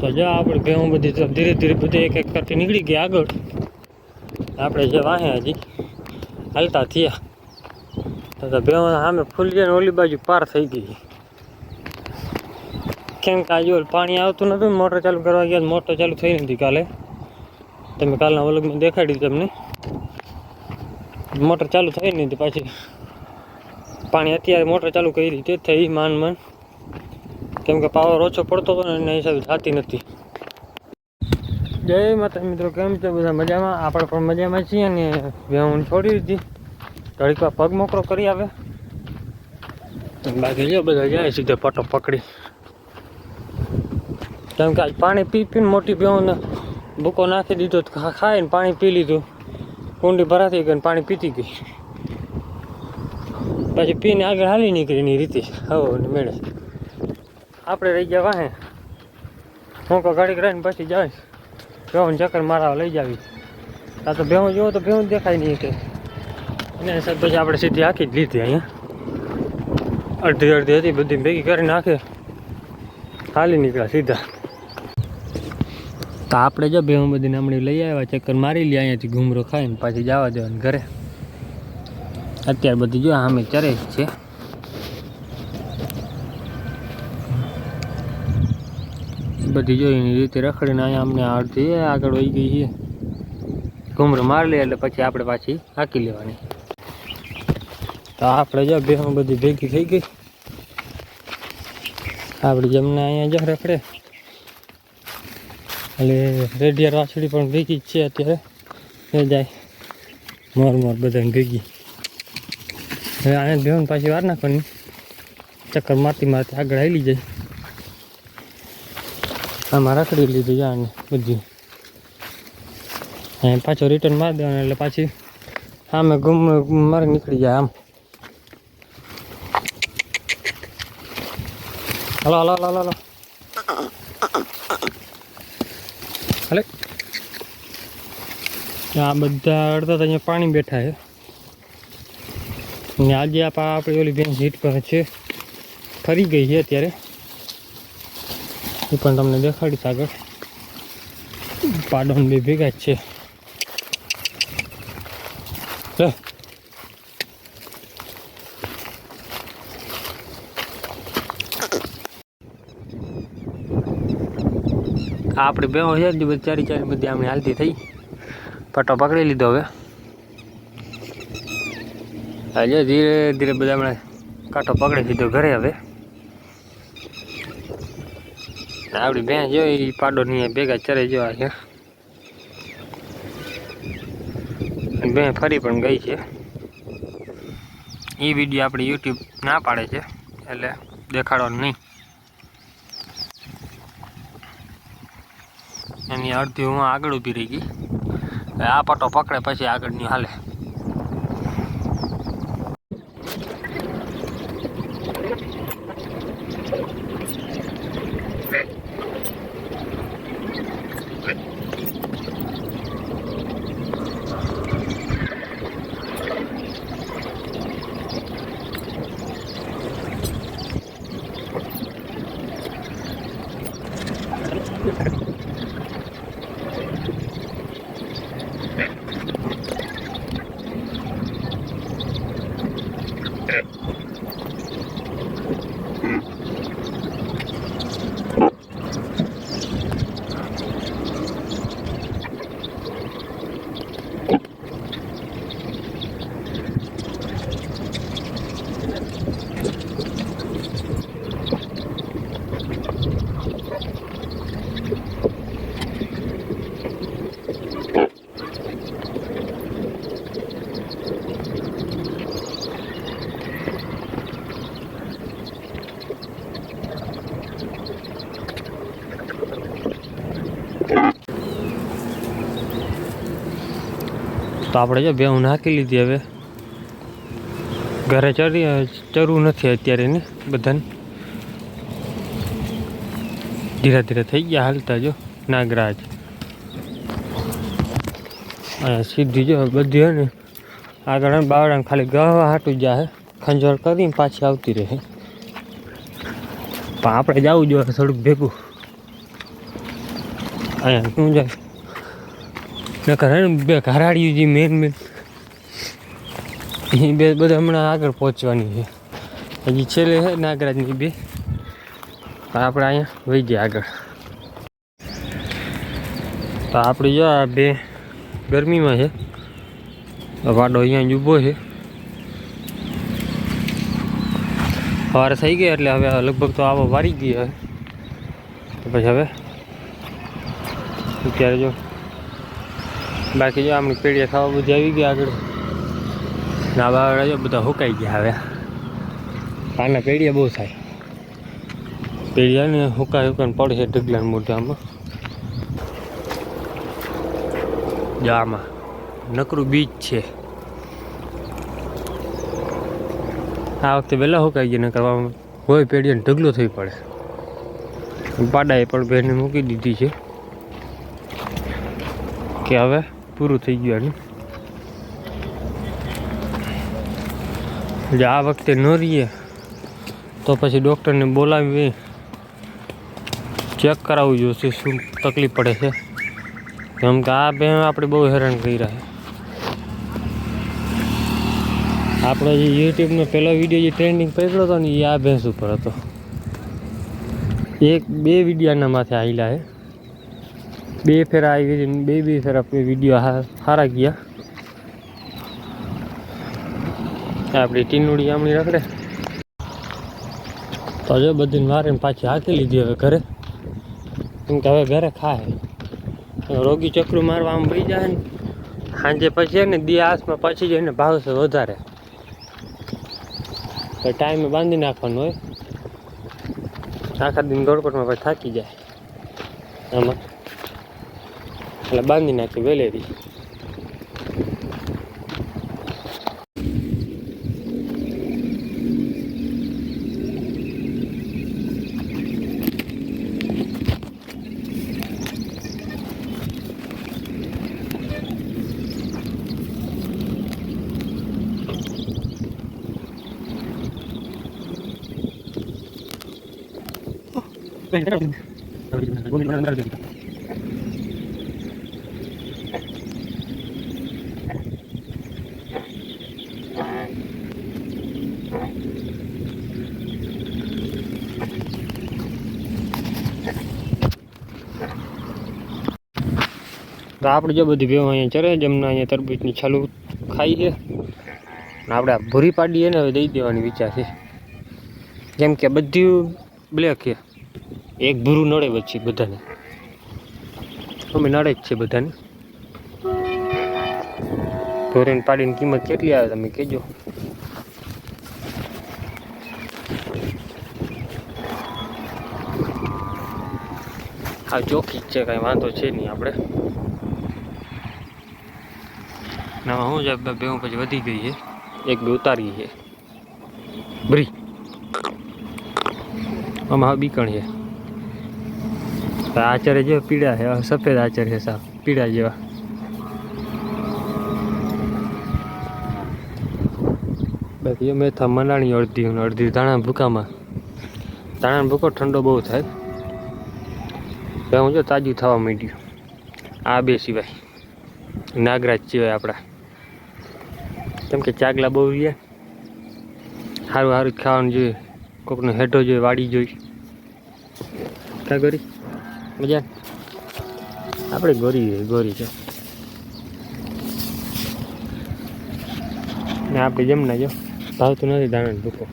તો જો આપણે ઘઉં બધી ધીરે ધીરે બધી એક એક કરતી નીકળી ગઈ આગળ. આપણે જે વાહે હજી, હાલતા થયા. તો ભેવ સામે ફૂલી ને ઓલી બાજુ પાર થઈ ગઈ કેમ કે આજે પાણી આવતું નથી મોટર ચાલુ કરવા ગયા મોટર ચાલુ થઈ નથી કાલે. તમે કાલના વલગમાં દેખાડી તમને. મોટર ચાલુ થઈ નથી પાછી. પાણી અત્યારે મોટર ચાલુ કરી તે થઈ માન માન. કેમ કે પાવર ઓછો પડતો હતો ને એના હિસાબે થતી નથી. જય માતા મિત્રો કેમ છે? બધા મજામાં? આપણે પણ મજામાં છીએ ને હું છોડી દીધી. ઘડીક વાર પગ મોકળો કરી આવે. બાકી જો બધા જાય સીધે પટો પકડી. કેમ કે આજ પાણી પી પીને મોટી બેહોને ભૂકો નાખી દીધો ખાઈને પાણી પી લીધું. કુંડી ભરાતી ગઈ ને પાણી પીતી ગઈ. પછી પીને આગળ હાલી નીકળી એની રીતે. હવે ને મેળે. આપણે રહી ગયા વાહે. હું કો ગાડી કરાવીને પછી જઈશ. બેહું ચક્કર મારા લઈ જાવી. આ તો બેહું જોવો તો બેહું દેખાય નહીં કે. અને સાહેબ પછી આપણે સીધી આખી જ લીધી અહીંયા. અડધી અડધી હતી, બધી ભેગી કરીને નાખે. હાલી નીકળ્યા સીધા. તો આપણે જો ભેહું બધી નામણી લઈ આવ્યા, ચક્કર મારી લે અહીંયાથી ઘૂમરો ખાઈને પાછી જવા દેવાનું ઘરે. અત્યારે બધી જો આમે ચરે છે. બધી જોઈ રીતે રખડીને અહીંયા અમને અડધી આગળ વહી ગઈ છે. ઘૂમરો મારી લે એટલે પછી આપણે પાછી હાકી લેવાની. તો આપણે જો બે બધી ભેગી થઈ ગઈ. આપણે જમને અહીંયા જો રખડે. એટલે રેડિયર વાછડી પણ ભેગી જ છે અત્યારે. એ જાય. મોર મોર બધાને ભેગી. હવે અહીંયા બેહું પાછી વાર નાખવાની. ચક્કર મારતી મારતી આગળ હાલી જાય. આમાં રખડી લીધી જાને બધી. એ પાછો રિટર્ન મારી દેવાનો એટલે પાછી આમે ગુમ, મારે નીકળી જાય આમ. Hello hello hello hello hello. આ બધા અડધા અહીંયા પાણી બેઠા છે. ને આજે આપણી ઓલી બેન હીટ પર છે. ફરી ગઈ છે અત્યારે. એ પણ તમને દેખાડીશ આગળ. પાડોન બી ભેગા જ છે. લે. આપણે બે છે બધી ચારી ચારી બધી આમની હાલતી થઈ. પટ્ટો પકડી લીધો હવે. હજુ ધીરે ધીરે બધા હમણાં કાંટો પકડી દીધો ઘરે હવે ને આપણી બેન જો એ પાડો ની ભેગા ચરે જવા છે. બે ફરી પણ ગઈ છે. એ વીડિયો આપણે યુટ્યુબ ના પાડે છે, એટલે દેખાડવાનું નહીં. એની અડધી હું આગળ ઊભી રહી ગઈ. આ પાટો પકડે પછી આગળની હાલે. તો આપણે જો બે નાખી લીધી હવે. ઘરે ચરી ચરવું નથી અત્યારે ને બધાને. ધીરે ધીરે થઈ ગયા હાલતા જો નાગરાજ. અને સીધી જો બધી હે ને આગળ હે ને બાવડાને ખાલી ગહવા હાટું જાય ખંજોર કરીને પાછી આવતી રહે. પણ આપણે જવું જોઈએ થોડુંક ભેગું. અહીંયા શું જાય? નકર હે બે જે મેન મેન એ બે બધા હમણાં આગળ પહોંચવાની છે. હજી છેલ્લે છે નાગરાજની બે. આપણે અહીંયા વહી ગયા આગળ. તો આપણે જો આ બે ગરમીમાં છે. વાડો અહીંયા જ ઊભો છે. સવાર થઈ ગયા એટલે હવે લગભગ તો આવો વારી ગયો હવે પછી હવે અત્યારે જો બાકી જો આમની પેઢીએ ખાવા બધી આવી ગયા આગળ. ના બાવડા જો બધા હુકાઈ ગયા હવે. આના પેઢીએ બહુ થાય. પેઢીયા ને હુકાઈ હુકાઈને પડે છે ઢગલાને મોઢામાં. જો આમાં નકરું બીજ છે. આ વખતે વહેલા હુકાઈ ગયા, નકર આમાં હોય પેઢીને ઢગલો થઈ પડે. પાડાએ પણ બહેને મૂકી દીધી છે. કે હવે પૂરું થઈ ગયું જો આ વખતે ન રહીએ, તો પછી ડૉક્ટરને બોલાવી ચેક કરાવવું જોઈશે શું તકલીફ પડે છે. કેમ કે આ બે આપણે બહુ હેરાન કરી રહ્યા આપણો જે યુટ્યુબનો પહેલો વીડિયો જે ટ્રેન્ડિંગ પકડ્યો હતો ને, એ આ ભેંસ ઉપર હતો. એક બે વિડીયાના માથે આવેલા છે. બે ફેરા આવી બે બે ફેરા વીડિયો સારા ગયા. આપણી ટીનુડી આમણી રખડે. તો જો બધી મારે પાછી હાકી લીધી હવે ઘરે. કેમ કે હવે ઘરે ખાય. રોગી ચક્રું મારવા આમ વહી જાય ને. સાંજે પછી ને દી આસમાં પછી જઈને ભાવશે વધારે. તો ટાઈમે બાંધી નાખવાનું હોય. આખા દિન ગોળકોટમાં પછી થાકી જાય. આમાં. એટલે બાંધી નાખી વેલેરી તો આપણે જો બધી ભેવા અહીંયા ચરે જમના અહીંયા તરબૂચની છાલું ખાઈ છે. આપણે આ ભૂરી પાડીએ ને હવે દઈ દેવાની વિચાર છે. જેમ કે બધું બ્લેક છે. એક ભૂરું નડે વચ્ચે બધાને. અમે નડે જ છે બધાને. ધોરણ પાડીની કિંમત કેટલી આવે તમે કહેજો. હા ચોખ્ખી જ છે, કાંઈ વાંધો છે નહીં આપણે. ના હું જ બે હું પછી વધી ગઈ છે. એક બે ઉતારી છે. બરી. આમાં હા બીકણ છે. તો જેવા પીળા છે સફેદ આચર છે સાહેબ પીળા જેવા. બાકી મેથા મનાણી અડધી અડધી ધાણા ભૂકામાં. ધાણા ભૂકો ઠંડો બહુ થાય. હવે હું જો તાજું થવા માંડ્યું. આ બે સિવાય. નાગરાજ સિવાય આપણા. કેમ કે ચાગલા બહુ રહ્યા સારું સારું જ ખાવાનું જોઈએ. કોકનો હેઠો જોઈએ, વાડી જોઈ ક્યાં ગોરી? મજા? આપણે ગોરી જોઈએ, ગોરી છે. ને આપણે જમના જો. ભાવતું નથી દાણા ભૂકો.